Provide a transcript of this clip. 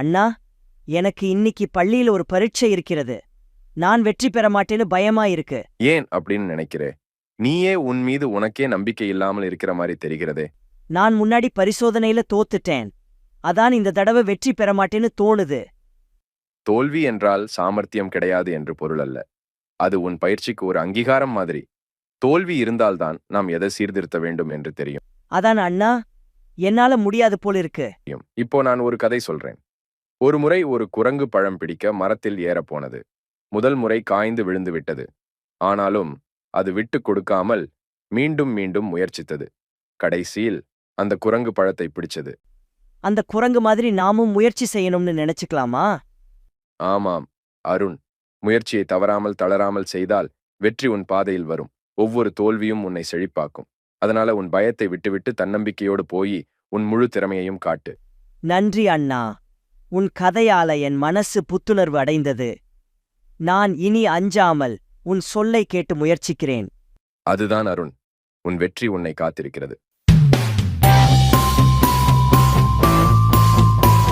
அண்ணா எனக்கு இன்னிக்கு பள்ளியில ஒரு பரீட்சை இருக்கிறது. நான் வெற்றி பெற மாட்டேன்னு பயமா இருக்கு. ஏன் அப்படின்னு நினைக்கிறே? நீயே உன் மீது உனக்கே நம்பிக்கை இல்லாமல் இருக்கிற மாதிரி தெரிகிறதே? நான் முன்னாடி பரிசோதனையில தோத்துட்டேன். அதான் இந்த தடவை வெற்றி பெற மாட்டேன்னு தோணுது. தோல்வி என்றால் சாமர்த்தியம் கிடையாது என்று பொருள் அல்ல. அது உன் பயிற்சிக்கு ஒரு அங்கீகாரம் மாதிரி. தோல்வி இருந்தால்தான் நாம் எதை சீர்திருத்த வேண்டும் என்று தெரியும். அதான் அண்ணா என்னால முடியாது போல இருக்கு இப்போ நான் ஒரு கதை சொல்றேன். ஒரு முறை ஒரு குரங்கு பழம் பிடிக்க மரத்தில் ஏறப் போனது. முதல் முறை காய்ந்து விழுந்து விட்டது. ஆனாலும் அது விட்டு கொடுக்காமல் மீண்டும் மீண்டும் முயற்சித்தது. கடைசியில் அந்த குரங்கு பழத்தை பிடிச்சது. அந்த குரங்கு மாதிரி நாமும் முயற்சி செய்யணும்னு நினைச்சுக்கலாமா? ஆமாம் அருண். முயற்சியை தவறாமல் தளராமல் செய்தால் வெற்றி உன் பாதையில் வரும். ஒவ்வொரு தோல்வியும் உன்னை செழிப்பாக்கும். அதனால உன் பயத்தை விட்டுவிட்டு தன்னம்பிக்கையோடு போய் உன் முழு திறமையையும் காட்டு. நன்றி அண்ணா. உன் கதையால என் மனசு புத்துணர்வு அடைந்தது. நான் இனி அஞ்சாமல் உன் சொல்லை கேட்டு முயற்சிக்கிறேன். அதுதான் அருண். உன் வெற்றி உன்னை காத்திருக்கிறது.